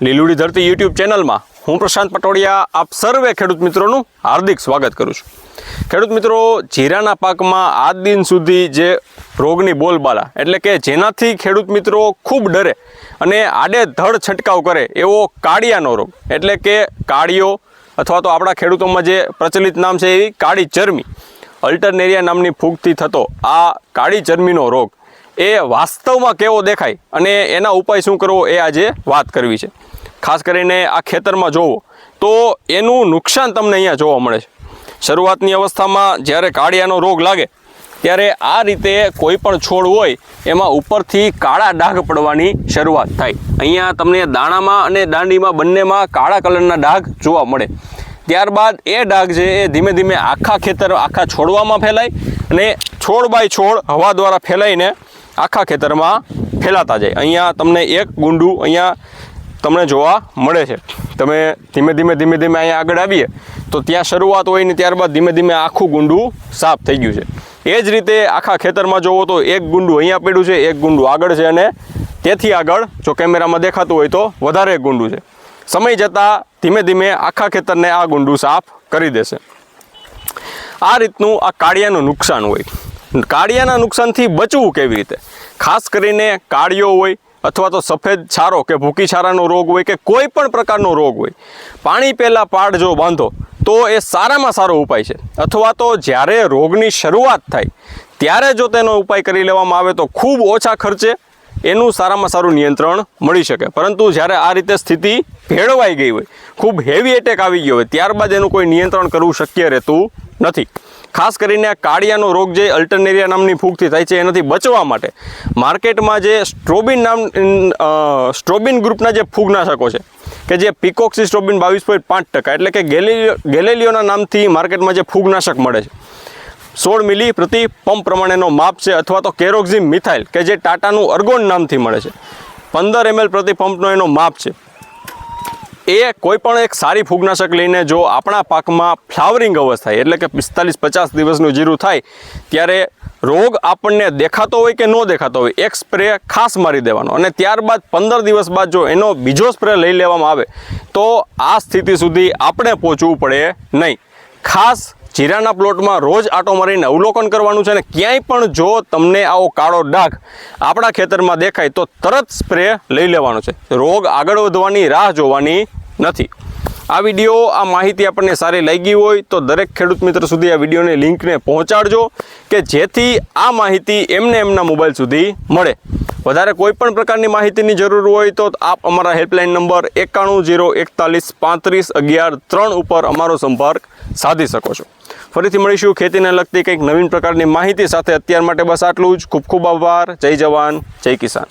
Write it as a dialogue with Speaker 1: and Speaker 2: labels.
Speaker 1: લીલુડી ધરતી યુટ્યુબ ચેનલમાં હું પ્રશાંત પટોડિયા આપ સર્વે ખેડૂત મિત્રોનું હાર્દિક સ્વાગત કરું છું. ખેડૂત મિત્રો, જીરાના પાકમાં આજ દિન સુધી જે રોગની બોલબાલા, એટલે કે જેનાથી ખેડૂત મિત્રો ખૂબ ડરે અને આડે ધડ છંટકાવ કરે એવો કાળિયાનો રોગ, એટલે કે કાળિયો અથવા તો આપણા ખેડૂતોમાં જે પ્રચલિત નામ છે એ કાળી ચરમી અલ્ટરનેરિયા નામની ફૂગથી થતો આ કાળી ચરમીનો રોગ એ વાસ્તવમાં કેવો દેખાય અને એના ઉપાય શું કરવો એ આજે વાત કરવી છે. ખાસ કરીને આ ખેતરમાં જોવો, તો એનું નુકસાન તમને અહીંયા જોવા મળે છે. શરૂઆતની અવસ્થામાં જ્યારે કાળિયાનો રોગ લાગે, ત્યારે આ રીતે કોઈ પણ છોડ હોય, એમાં ઉપરથી કાળા ડાઘ પડવાની શરૂઆત થાય. અહીંયા તમને દાણામાં અને દાંડીમાં બંનેમાં કાળા કલરના ડાઘ જોવા મળે. ત્યારબાદ એ ડાઘ છે એ ધીમે ધીમે આખા ખેતર, આખા છોડવામાં ફેલાય અને છોડ બાય છોડ હવા દ્વારા ફેલાઈને આખા ખેતરમાં ફેલાતા જાય. અહીંયા તમને એક ગુંડું અહીંયા તમને જોવા મળે છે. તમે ધીમે ધીમે ધીમે ધીમે અહીંયા આગળ આવીએ, તો ત્યાં શરૂઆત હોય ને ત્યારબાદ ધીમે ધીમે આખું ગુંડું સાફ થઈ ગયું છે. એ જ રીતે આખા ખેતરમાં જોવો તો એક ગુંડું અહીંયા પડ્યું છે, એક ગુંડું આગળ છે અને તેથી આગળ જો કેમેરામાં દેખાતું હોય તો વધારે ગુંડું છે. સમય જતાં ધીમે ધીમે આખા ખેતરને આ ગુંડું સાફ કરી દેશે. આ રીતનું આ કાળિયાનું નુકસાન હોય. કાળિયાના નુકસાનથી બચવું કેવી રીતે? ખાસ કરીને કાળિયો હોય અથવા તો સફેદ છારો કે ભૂકી છારાનો રોગ હોય કે કોઈ પણ પ્રકારનો રોગ હોય, પાણી પહેલાં પાડ જો બાંધો, તો એ સારામાં સારો ઉપાય છે. અથવા તો જ્યારે રોગની શરૂઆત થાય, ત્યારે જો તેનો ઉપાય કરી લેવામાં આવે તો ખૂબ ઓછા ખર્ચે એનું સારામાં સારું નિયંત્રણ મળી શકે. પરંતુ જ્યારે આ રીતે સ્થિતિ ભેળવાઈ ગઈ હોય, ખૂબ હેવી એટેક આવી ગયો હોય, ત્યારબાદ એનું કોઈ નિયંત્રણ કરવું શક્ય રહેતું નથી. ખાસ કરીને આ કાળિયાનો રોગ જે અલ્ટરનેરિયા નામની ફૂગથી થાય છે, એનાથી બચવા માટે માર્કેટમાં જે સ્ટ્રોબિન નામ સ્ટ્રોબિન ગ્રુપના જે ફૂગનાશકો છે, કે જે પીકોક્સી સ્ટ્રોબિન બાવીસ પોઈન્ટ પાંચ ટકા એટલે કે ગેલેલિયો, ગેલેલિયોના નામથી માર્કેટમાં જે ફૂગનાશક મળે છે. સોળ મિલી પ્રતિ પંપ પ્રમાણેનો માપ છે, અથવા તો કેરોક્ઝિમ મિથાઇલ કે જે ટાટાનું અર્ગોન નામથી મળે છે. પંદર એમએલ પ્રતિ પંપનો એનો માપ છે. એ કોઈ પણ એક સારી ફૂગનાશક લઈને જો આપણા પાકમાં ફ્લાવરિંગ અવસ્થા એટલે કે પિસ્તાલીસ પચાસ દિવસનું જીરું થાય, ત્યારે રોગ આપણને દેખાતો હોય કે ન દેખાતો હોય, એક સ્પ્રે ખાસ મારી દેવાનો. અને ત્યારબાદ પંદર દિવસ બાદ જો એનો બીજો સ્પ્રે લઈ લેવામાં આવે, તો આ સ્થિતિ સુધી આપણે પહોંચવું પડે નહીં. ખાસ જીરાના પ્લોટમાં રોજ આટો મારીને અવલોકન કરવાનું છે અને ક્યાંય પણ જો તમને આવો કાળો ડાઘ આપણા ખેતરમાં દેખાય, તો તરત સ્પ્રે લઈ લેવાનો છે. રોગ આગળ વધવાની, રાહ જોવાની નથી. આ વીડિયો, આ માહિતી આપણને સારી લાગી હોય તો દરેક ખેડૂત મિત્ર સુધી આ વિડીયોની લિંકને પહોંચાડજો કે જેથી આ માહિતી એમને એમના મોબાઈલ સુધી મળે. વધારે કોઈ પણ પ્રકારની માહિતીની જરૂર હોય તો આપ અમારા હેલ્પલાઇન નંબર એકાણું જીરો એકતાલીસ પાંત્રીસ અગિયાર ત્રણ ઉપર અમારો સંપર્ક સાધી શકો છો. ફરીથી મળીશું ખેતીને લગતી કંઈક નવીન પ્રકારની માહિતી સાથે. અત્યાર માટે બસ આટલું જ. ખૂબ ખૂબ આભાર. જય જવાન. જય કિસાન.